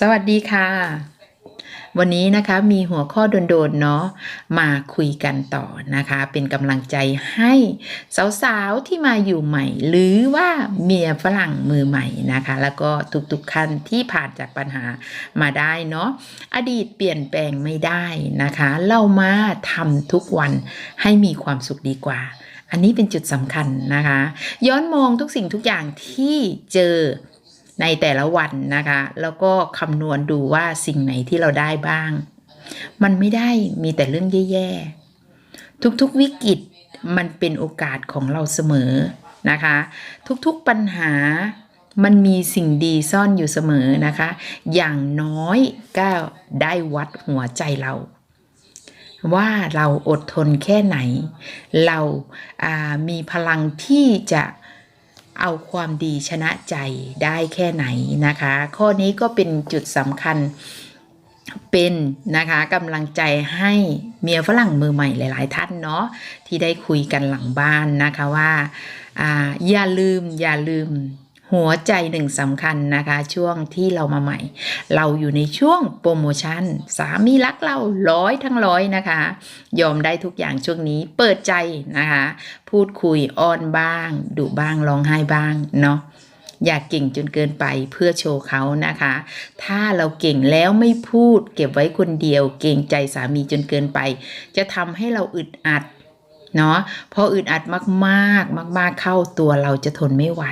สวัสดีค่ะ วันนี้นะคะมีหัวข้อโดนๆเนาะมาคุยกันต่อนะคะ เป็นกำลังใจให้สาวๆที่มาอยู่ใหม่ หรือว่าเมียฝรั่งมือใหม่นะคะ แล้วก็ทุกๆขั้นที่ผ่านจากปัญหามาได้เนาะอดีตเปลี่ยนแปลงไม่ได้นะคะ เรามาทำทุกวันให้มีความสุขดีกว่า อันนี้เป็นจุดสำคัญนะคะ ย้อนมองทุกสิ่งทุกอย่างที่เจอ ในแต่ละวันนะคะ แล้วก็คำนวณดูว่าสิ่งไหนที่เราได้บ้าง มันไม่ได้มีแต่เรื่องแย่ๆ ทุกๆวิกฤตมันเป็นโอกาสของเราเสมอนะคะ ทุกๆปัญหามันมีสิ่งดีซ่อนอยู่เสมอนะคะ อย่างน้อยก็ได้วัดหัวใจเรา ว่าเราอดทนแค่ไหน เราามีพลังที่จะ เอาความดีชนะใจได้แค่ไหนนะคะ ข้อนี้ก็เป็นจุดสำคัญเป็นนะคะกำลังใจให้เมียฝรั่งมือใหม่หลาย ๆ ท่านเนาะที่ได้คุยกันหลังบ้านนะคะว่าอาอย่าลืมอย่าลืม หัวใจหนึ่งสำคัญนะคะ ช่วงที่เรามาใหม่ เราอยู่ในช่วงโปรโมชั่น สามีรักเราร้อยทั้งร้อยนะคะ ยอมได้ทุกอย่างช่วงนี้เปิดใจนะคะ พูดคุยอ้อนบ้างดุบ้างร้องไห้บ้างเนาะอย่าเก่งจนเกินไปเพื่อโชว์เขานะคะ ถ้าเราเก่งแล้วไม่พูด เก็บไว้คนเดียว เก่งใจสามีจนเกินไป จะทำให้เราอึดอัด เนาะพออึดอัดมากๆ มาก ๆ เข้าตัวเราจะทนไม่ไหว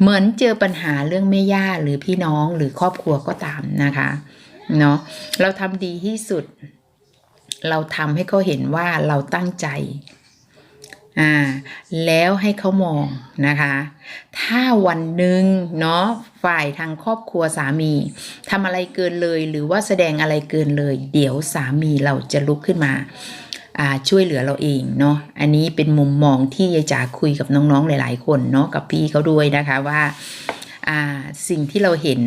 เหมือนเจอปัญหาเรื่องแม่ย่าหรือพี่น้องหรือครอบครัวก็ตามนะคะเนาะเราทำดีที่สุด เราทำให้เขาเห็นว่าเราตั้งใจอ่าแล้วให้เขามองนะคะ ถ้าวันหนึ่งเนาะฝ่ายทางครอบครัวสามีทำอะไรเกินเลย หรือว่าแสดงอะไรเกินเลย เดี๋ยวสามีเราจะลุกขึ้นมาอ่า ช่วยเหลือเราเองเนาะอันนี้เป็นมุมมองที่ยายจ๋าคุยกับน้องๆหลาย ๆ คนเนาะกับพี่เขาด้วยนะคะว่าสิ่งที่เราเห็น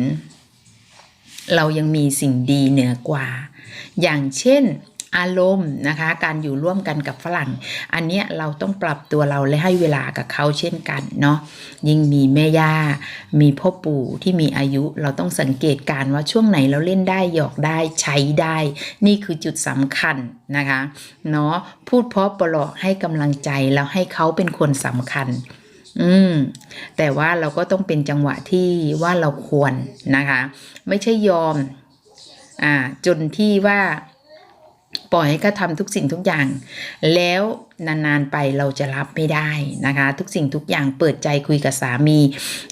เรายังมีสิ่งดีเหนือกว่า อย่างเช่น อารมณ์นะคะ การอยู่ร่วมกันกับฝรั่ง อันเนี้ยเราต้องปรับตัวเราและให้เวลากับเขาเช่นกันเนาะยิ่งมีแม่ย่า มีพ่อปู่ที่มีอายุเราต้องสังเกตการว่าช่วงไหนเราเล่นได้หยอกได้ใช้ได้ นี่คือจุดสำคัญนะคะเนาะพูดเพราะปลอกให้กำลังใจแล้วให้เขาเป็นคนสำคัญอืมแต่ว่าเราก็ต้องเป็นจังหวะที่ว่าเราควรนะคะ ไม่ใช่ยอม อ่า จนที่ว่า ปล่อยให้เขาทำทุกสิ่งทุกอย่าง แล้วนานๆไปเราจะรับไม่ได้นะคะ ทุกสิ่งทุกอย่างเปิดใจคุยกับสามี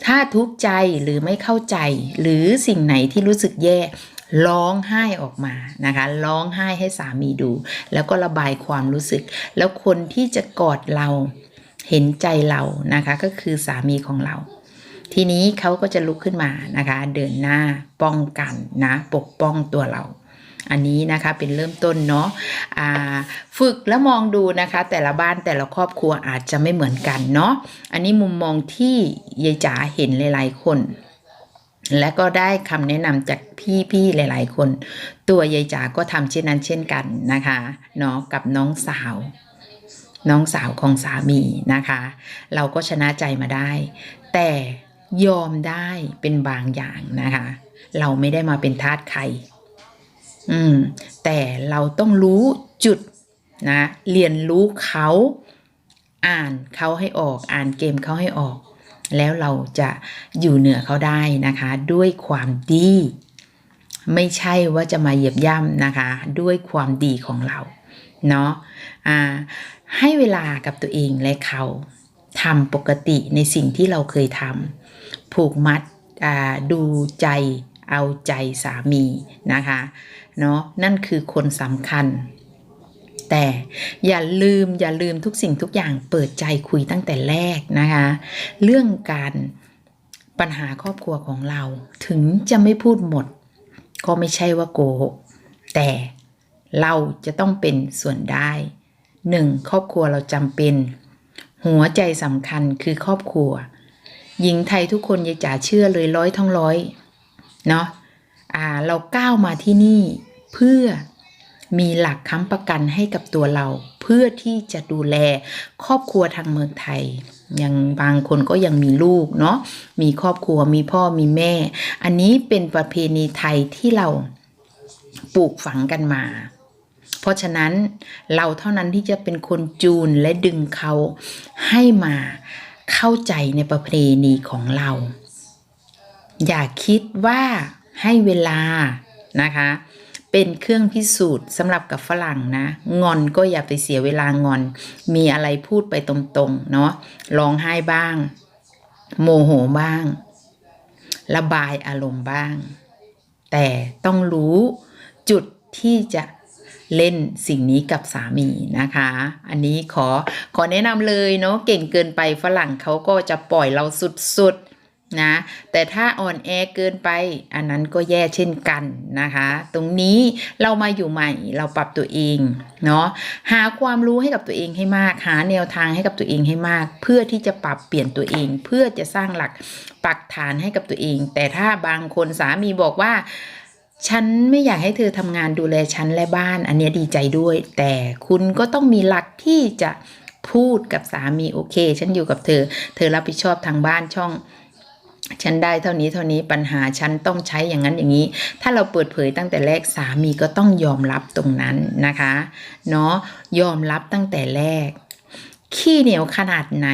ถ้าทุกข์ใจหรือไม่เข้าใจ หรือสิ่งไหนที่รู้สึกแย่ร้องไห้ออกมานะคะร้องไห้ให้สามีดู แล้วก็ระบายความรู้สึก แล้วคนที่จะกอดเราเห็นใจเรานะคะก็คือสามีของเรา ทีนี้เขาก็จะลุกขึ้นมานะคะ เดินหน้าป้องกันนะ ปกป้องตัวเรา อันนี้นะคะเป็นเริ่มต้นเนาะฝึกแล้วมองดูนะคะ แต่ละบ้านแต่ละครอบครัวอาจจะไม่เหมือนกันเนาะอันนี้มุมมองที่ยายจ๋าเห็นหลาย ๆ คน และก็ได้คำแนะนำจากพี่ๆหลาย ๆ คน ตัวยายจ๋าก็ทำเช่นนั้นเช่นกันนะคะเนาะกับน้องสาวน้องสาวของสามีนะคะ เราก็ชนะใจมาได้ แต่ยอมได้เป็นบางอย่างนะคะ เราไม่ได้มาเป็นทาสใคร อืมแต่เราต้องรู้จุดนะเรียนรู้เขาอ่านเขาให้ออกอ่านเกมเขาให้ออก แล้วเราจะอยู่เหนือเขาได้นะคะ ด้วยความดี ไม่ใช่ว่าจะมาเหยียบย่ำนะคะ ด้วยความดีของเราเนาะอ่าให้เวลากับตัวเองและเขาทำปกติในสิ่งที่เราเคยทำผูกมัดดูใจเอาใจสามีนะคะ เนาะนั่นคือคนสำคัญ แต่อย่าลืมอย่าลืมทุกสิ่งทุกอย่างเปิดใจคุยตั้งแต่แรกนะคะ เรื่องการปัญหาครอบครัวของเราถึงจะไม่พูดหมด ก็ไม่ใช่ว่าโกหกแต่เราจะต้องเป็นส่วนได้หนึ่งครอบครัวเราจำเป็น หัวใจสำคัญคือครอบครัว หญิงไทยทุกคนยายจ๋าเชื่อเลยร้อยทั้งร้อยเนาะ เราก้าวมาที่นี่เพื่อมีหลักค้ำประกันให้กับตัวเรา เพื่อที่จะดูแลครอบครัวทางเมืองไทยยังบางคนก็ยังมีลูกเนาะมีครอบครัวมีพ่อมีแม่ อันนี้เป็นประเพณีไทยที่เราปลูกฝังกันมา เพราะฉะนั้นเราเท่านั้นที่จะเป็นคนจูนและดึงเขาให้มาเข้าใจในประเพณีของเรา อย่าคิดว่า ให้เวลานะคะ เป็นเครื่องพิสูจน์สำหรับกับฝรั่งนะ งอนก็อย่าไปเสียเวลางอน มีอะไรพูดไปตรงๆ เนาะร้องไห้บ้าง โมโหบ้าง ระบายอารมณ์บ้าง แต่ต้องรู้จุดที่จะเล่นสิ่งนี้กับสามีนะคะ อันนี้ขอขอแนะนำเลยเนาะเก่งเกินไปฝรั่งเขาก็จะปล่อยเราสุดๆ นะแต่ถ้าอ่อนแอเกินไป อันนั้นก็แย่เช่นกันนะคะ ตรงนี้เรามาอยู่ใหม่เราปรับตัวเองเนาะหาความรู้ให้กับตัวเองให้มาก หาแนวทางให้กับตัวเองให้มาก เพื่อที่จะปรับเปลี่ยนตัวเอง เพื่อจะสร้างหลักปักฐานให้กับตัวเอง แต่ถ้าบางคนสามีบอกว่าฉันไม่อยากให้เธอทำงานดูแลฉันและบ้าน อันนี้ดีใจด้วย แต่คุณก็ต้องมีหลักที่จะพูดกับสามีโอเค ฉันอยู่กับเธอ เธอรับผิดชอบทางบ้านช่อง ฉันได้เท่านี้เท่านี้ปัญหาฉันต้องใช้อย่างนั้นอย่างนี้ ถ้าเราเปิดเผยตั้งแต่แรกสามีก็ต้องยอมรับตรงนั้นนะคะเนาะยอมรับตั้งแต่แรก ขี้เหนียวขนาดไหน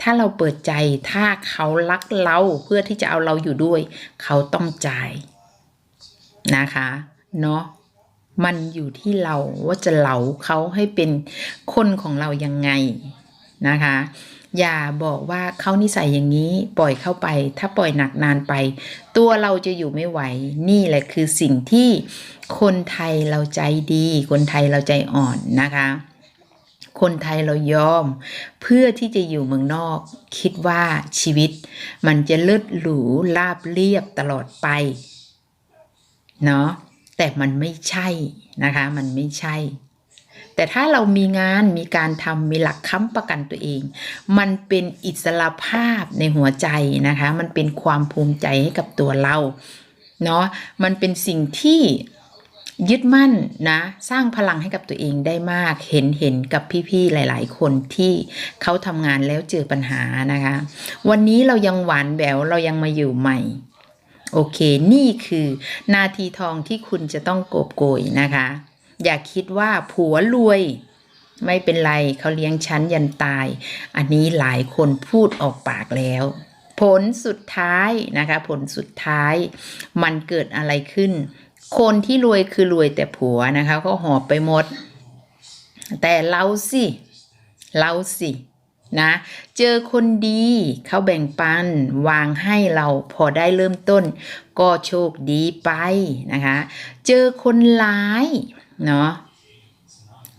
ถ้าเราเปิดใจถ้าเขารักเราเพื่อที่จะเอาเราอยู่ด้วย เขาต้องจ่ายนะคะเนาะมันอยู่ที่เราว่าจะเหลาเขาให้เป็นคนของเรายังไงนะคะ อย่าบอกว่าเขานิสัยอย่างนี้ปล่อยเข้าไป ถ้าปล่อยหนักนานไป ตัวเราจะอยู่ไม่ไหว นี่แหละคือสิ่งที่คนไทยเราใจดี คนไทยเราใจอ่อนนะคะ คนไทยเรายอม เพื่อที่จะอยู่เมืองนอก คิดว่าชีวิต มันจะเลิศหรูลาบเรียบตลอดไปเนาะแต่มันไม่ใช่นะคะ มันไม่ใช่ แต่ถ้าเรามีงานมีการทำมีหลักค้ำประกันตัวเอง มันเป็นอิสระภาพในหัวใจนะคะ มันเป็นความภูมิใจให้กับตัวเราเนาะมันเป็นสิ่งที่ยึดมั่นนะสร้างพลังให้กับตัวเองได้มากเห็นเห็นกับพี่ๆหลาย ๆ คนที่เขาทำงานแล้วเจอปัญหานะคะ วันนี้เรายังหวานแหววเรายังมาอยู่ใหม่ โอเค นี่คือนาทีทองที่คุณจะต้องโกบโกยนะคะ อย่าคิดว่าผัวรวย ไม่เป็นไรเขาเลี้ยงฉันยันตาย อันนี้หลายคนพูดออกปากแล้ว ผลสุดท้ายนะคะ ผลสุดท้ายมันเกิดอะไรขึ้น คนที่รวยคือรวยแต่ผัวนะคะก็หอบไปหมด แต่เราสิเราสินะเจอคนดีเขาแบ่งปันวางให้เราพอได้เริ่มต้น ก็โชคดีไปนะคะ เจอคนร้าย เนาะ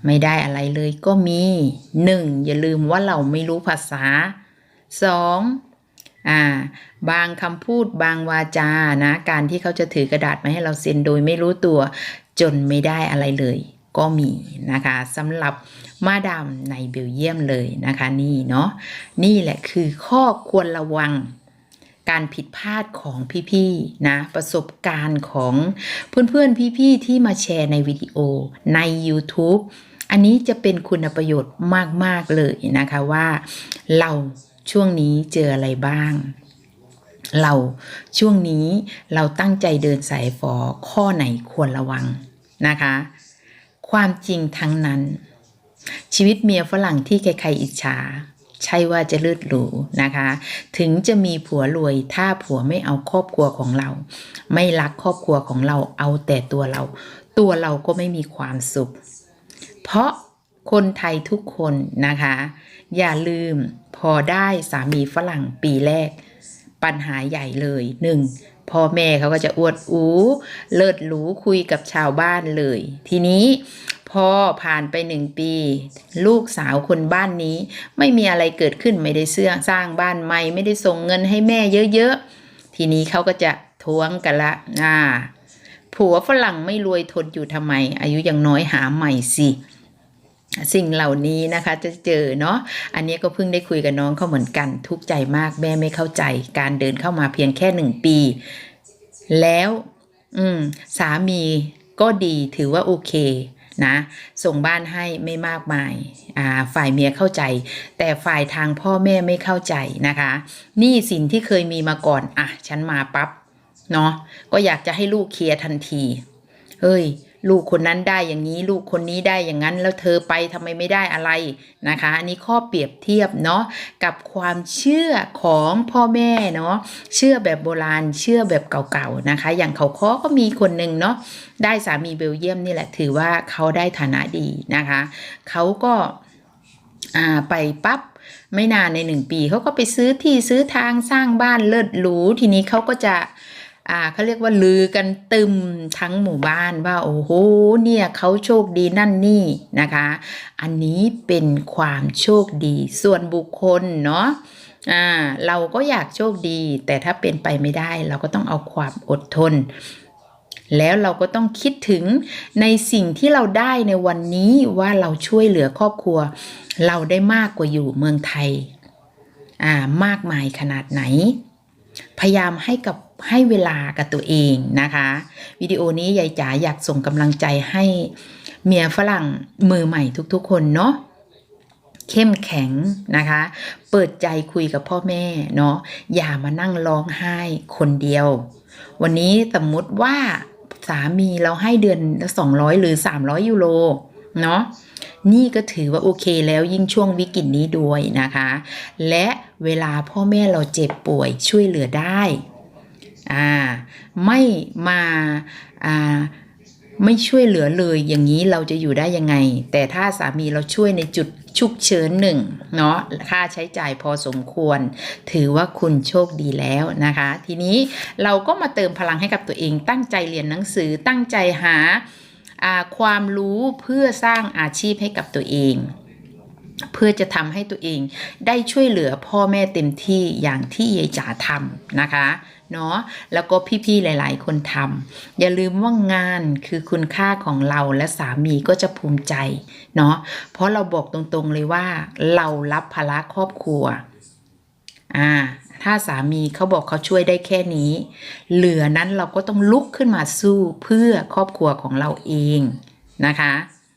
ไม่ได้อะไรเลยก็มีหนึ่งอย่าลืมว่าเราไม่รู้ภาษาสองอ่า บางคำพูดบางวาจานะ การที่เขาจะถือกระดาษมาให้เราเซ็นโดยไม่รู้ตัว จนไม่ได้อะไรเลย ก็มีนะคะสำหรับมาดามในเบลเยียมเลยนะคะ นี่เนาะนี่แหละคือข้อควรระวัง การผิดพลาดของพี่ๆนะประสบการณ์ของเพื่อนๆพี่ๆที่มาแชร์ในวิดีโอใน YouTube อันนี้จะเป็นคุณประโยชน์มากๆเลยนะคะว่า เราช่วงนี้เจออะไรบ้าง เราช่วงนี้เราตั้งใจเดินสายฝอข้อไหนควรระวังนะคะ ความจริงทั้งนั้น ชีวิตเมียฝรั่งที่ใครๆอิจฉา ใช่ว่าจะลืดหรูนะคะ ถึงจะมีผัวรวย ถ้าผัวไม่เอาครอบครัวของเรา ไม่รักครอบครัวของเราเอาแต่ตัวเรา ตัวเราก็ไม่มีความสุข เพราะคนไทยทุกคนนะคะ อย่าลืมพอได้สามีฝรั่งปีแรก ปัญหาใหญ่เลยหนึ่งพ่อแม่เขาก็จะอวดอู้ เลิศหรูคุยกับชาวบ้านเลย ทีนี้พอผ่านไปหนึ่งปี ลูกสาวคนบ้านนี้ ไม่มีอะไรเกิดขึ้นไม่ได้เสื้อสร้างบ้านใหม่ ไม่ได้ส่งเงินให้แม่เยอะๆ ทีนี้เขาก็จะท้วงกันละอ่าผัวฝรั่งไม่รวยทนอยู่ทำไม อายุยังน้อยหาใหม่สิ สิ่งเหล่านี้นะคะจะเจอเนาะอันนี้ก็เพิ่งได้คุยกับน้องเขาเหมือนกันทุกใจมากแม่ไม่เข้าใจ การเดินเข้ามาเพียงแค่หนึ่งปี แล้ว อืม สามีก็ดีถือว่าโอเคนะส่งบ้านให้ไม่มากมายอ่าฝ่ายเมียเข้าใจ แต่ฝ่ายทางพ่อแม่ไม่เข้าใจนะคะหนี่สินที่เคยมีมาก่อนอะฉันมาปั๊บเนาะก็อยากจะให้ลูกเคลียร์ทันทีเฮ้ย ลูกคนนั้นได้อย่างนี้ลูกคนนี้ได้อย่างนั้น แล้วเธอไปทำไมไม่ได้อะไรนะคะ อันนี้ข้อเปรียบเทียบเนาะกับความเชื่อของพ่อแม่เนาะเชื่อแบบโบราณเชื่อแบบเก่าๆนะคะ อย่างเขาค้อก็มีคนหนึ่งเนาะได้สามีเบลเยียมนี่แหละถือว่าเขาได้ฐานะดีนะคะเขาก็ไปปั๊บไม่นานในหนึ่งปีเขาก็ไปซื้อที่ซื้อทางสร้างบ้านเลิศหรูทีนี้เขาก็จะ อ่าเขาเรียกว่าลือกันตึมทั้งหมู่บ้านว่าโอ้โหเนี่ยเขาโชคดีนั่นนี่นะคะ อันนี้เป็นความโชคดีส่วนบุคคลเนาะอ่าเราก็อยากโชคดี แต่ถ้าเป็นไปไม่ได้เราก็ต้องเอาความอดทน แล้วเราก็ต้องคิดถึงในสิ่งที่เราได้ในวันนี้ว่าเราช่วยเหลือครอบครัว เราได้มากกว่าอยู่เมืองไทยอ่ามากมายขนาดไหน พยายามให้กับ ให้เวลากับตัวเองนะคะ วิดีโอนี้ยายจ๋าอยากส่งกำลังใจให้เมียฝรั่งมือใหม่ทุกๆ คนเนาะเข้มแข็งนะคะ เปิดใจคุยกับพ่อแม่เนาะอย่ามานั่งร้องไห้คนเดียว วันนี้สมมติว่าสามีเราให้เดือนละ200หรือ300ยูโรเนาะนี่ก็ถือว่าโอเคแล้วยิ่งช่วงวิกฤตนี้ด้วยนะคะ และเวลาพ่อแม่เราเจ็บป่วยช่วยเหลือได้ อ่าไม่มาอ่าไม่ช่วยเหลือเลยอย่างนี้เราจะอยู่ได้ยังไง แต่ถ้าสามีเราช่วยในจุดฉุกเฉินหนึ่งเนาะค่าใช้จ่ายพอสมควร ถือว่าคุณโชคดีแล้วนะคะ ทีนี้เราก็มาเติมพลังให้กับตัวเอง ตั้งใจเรียนหนังสือตั้งใจหาอ่าความรู้เพื่อสร้างอาชีพให้กับตัวเอง เพื่อจะทำให้ตัวเองได้ช่วยเหลือพ่อแม่เต็มที่อย่างที่ยายจ๋าทำนะคะเนาะแล้วก็พี่ๆหลาย ๆ คนทำอย่าลืมว่างานคือคุณค่าของเราและสามีก็จะภูมิใจเนาะเพราะเราบอกตรงๆเลยว่าเรารับภาระครอบครัวอ่าถ้าสามีเขาบอกเขาช่วยได้แค่นี้ เหลือนั้นเราก็ต้องลุกขึ้นมาสู้เพื่อครอบครัวของเราเองนะคะ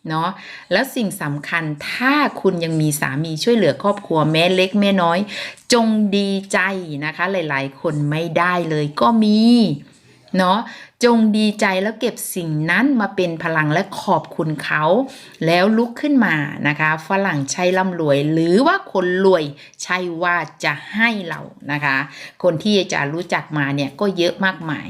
เนาะแล้วสิ่งสำคัญถ้าคุณยังมีสามีช่วยเหลือครอบครัวแม้เล็กแม่น้อย จงดีใจนะคะ หลายๆ คนไม่ได้เลยก็มีเนาะจงดีใจแล้วเก็บสิ่งนั้นมาเป็นพลังและขอบคุณเขา แล้วลุกขึ้นมานะคะ ฝรั่งใช่ร่ำรวย หรือว่าคนรวยใช่ว่าจะให้เรานะคะ คนที่จะรู้จักมาเนี่ยก็เยอะมากมาย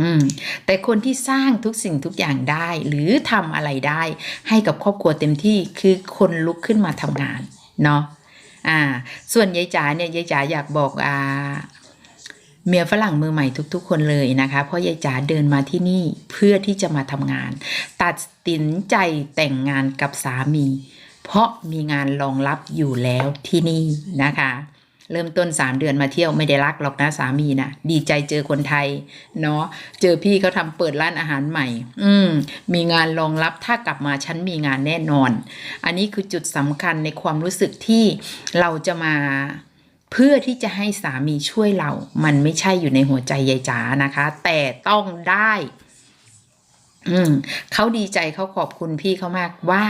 อืมแต่คนที่สร้างทุกสิ่งทุกอย่างได้ หรือทำอะไรได้ ให้กับครอบครัวเต็มที่คือคนลุกขึ้นมาทำงานเนาะอ่า ส่วนยายจ๋าเนี่ยยายจ๋าอยากบอกอ่าเมียฝรั่งมือใหม่ทุก ๆ คนเลยนะคะ เพราะยายจ๋าเดินมาที่นี่เพื่อที่จะมาทำงาน ตัดสินใจแต่งงานกับสามี เพราะมีงานรองรับอยู่แล้วที่นี่นะคะ เริ่มต้น 3 เดือนมาเที่ยวไม่ได้รักหรอกนะสามีนะดีใจเจอคนไทยเนาะเจอพี่เขาทำเปิดร้านอาหารใหม่ อืมมีงานรองรับถ้ากลับมาฉันมีงานแน่นอน อันนี้คือจุดสำคัญในความรู้สึกที่เราจะมาเพื่อที่จะให้สามีช่วยเรา มันไม่ใช่อยู่ในหัวใจยายจ๋านะคะ แต่ต้องได้ อืมเขาดีใจเขาขอบคุณพี่เขามากว่า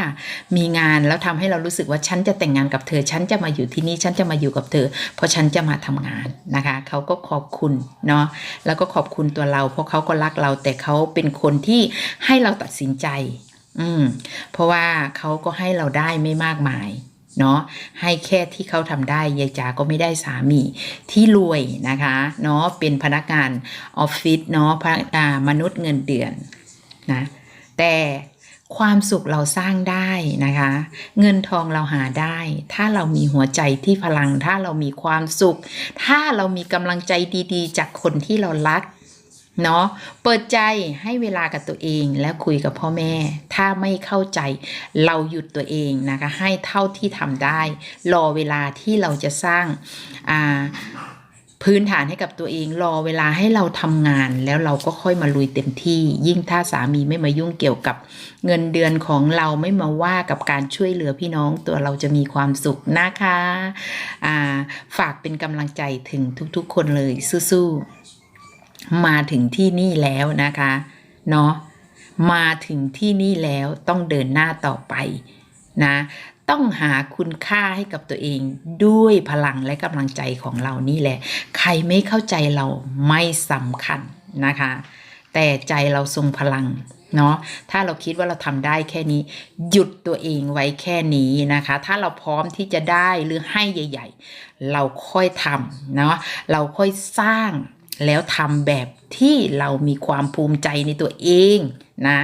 มีงานแล้วทำให้เรารู้สึกว่าฉันจะแต่งงานกับเธอ ฉันจะมาอยู่ที่นี่ฉันจะมาอยู่กับเธอ เพราะฉันจะมาทำงานนะคะเขาก็ขอบคุณเนาะแล้วก็ขอบคุณตัวเรา เพราะเขาก็รักเราแต่เขาเป็นคนที่ให้เราตัดสินใจ อืมเพราะว่าเขาก็ให้เราได้ไม่มากมายเนาะให้แค่ที่เขาทำได้ยายจ๋าก็ไม่ได้สามีที่รวยนะคะเนาะเป็นพนักงานออฟฟิศเนาะพนักอ่ามนุษย์เงินเดือน นะแต่ความสุขเราสร้างได้นะคะ เงินทองเราหาได้ ถ้าเรามีหัวใจที่พลัง ถ้าเรามีความสุข ถ้าเรามีกำลังใจดีๆ จากคนที่เรารักเนาะเปิดใจให้เวลากับตัวเองแล้วคุยกับพ่อแม่ ถ้าไม่เข้าใจเราหยุดตัวเองนะคะ ให้เท่าที่ทำได้ รอเวลาที่เราจะสร้างอ่า พื้นฐานให้กับตัวเองรอเวลาให้เราทำงานแล้วเราก็ค่อยมาลุยเต็มที่ ยิ่งถ้าสามีไม่มายุ่งเกี่ยวกับเงินเดือนของเราไม่มาว่ากับการช่วยเหลือพี่น้องตัวเราจะมีความสุขนะคะาฝากเป็นกำลังใจถึงทุกๆ คนเลยสู้ๆมาถึงที่นี่แล้วนะคะเนาะมาถึงที่นี่แล้วต้องเดินหน้าต่อไปนะ ต้องหาคุณค่าให้กับตัวเองด้วยพลังและกำลังใจของเรานี่แหละ ใครไม่เข้าใจเราไม่สำคัญนะคะ แต่ใจเราทรงพลังเนาะถ้าเราคิดว่าเราทำได้แค่นี้ หยุดตัวเองไว้แค่นี้นะคะ ถ้าเราพร้อมที่จะได้หรือให้ใหญ่ ๆ เราค่อยทำเนาะเราค่อยสร้างแล้วทำแบบที่เรามีความภูมิใจในตัวเองนะ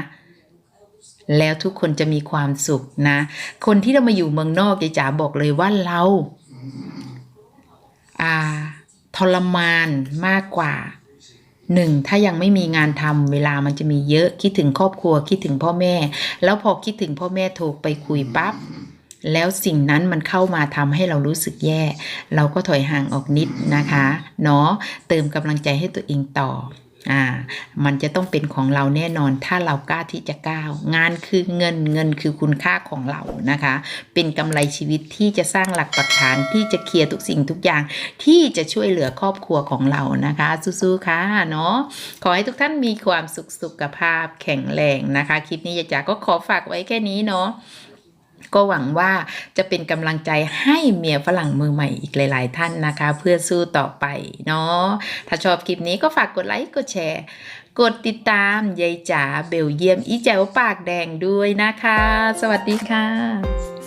แล้วทุกคนจะมีความสุขนะ คนที่เรามาอยู่เมืองนอกยายจ๋าบอกเลยว่าเราอ่าทรมานมากกว่าหนึ่งถ้ายังไม่มีงานทำเวลามันจะมีเยอะคิดถึงครอบครัวคิดถึงพ่อแม่ แล้วพอคิดถึงพ่อแม่โทรไปคุยปั๊บแล้วสิ่งนั้นมันเข้ามาทำให้เรารู้สึกแย่ เราก็ถอยห่างออกนิดนะคะ เนาะเติมกำลังใจให้ตัวเองต่อ อ่ามันจะต้องเป็นของเราแน่นอนถ้าเรากล้าที่จะก้าวงานคือเงินเงินคือคุณค่าของเรานะคะ เป็นกำไรชีวิตที่จะสร้างหลักปักฐานที่จะเคลียร์ทุกสิ่งทุกอย่างที่จะช่วยเหลือครอบครัวของเรานะคะสู้ๆค่ะเนาะขอให้ทุกท่านมีความสุขสุขภาพแข็งแรงนะคะ คลิปนี้ยาจ๋าก็ขอฝากไว้แค่นี้เนาะ ก็หวังว่าจะเป็นกำลังใจให้เมียฝรั่งมือใหม่อีกหลาย ๆ ท่านนะคะ เพื่อสู้ต่อไปเนาะถ้าชอบคลิปนี้ก็ฝากกดไลค์กดแชร์ กดติดตามยายจ๋าเบลเยียมอีแจ๋วปากแดงด้วยนะคะ สวัสดีค่ะ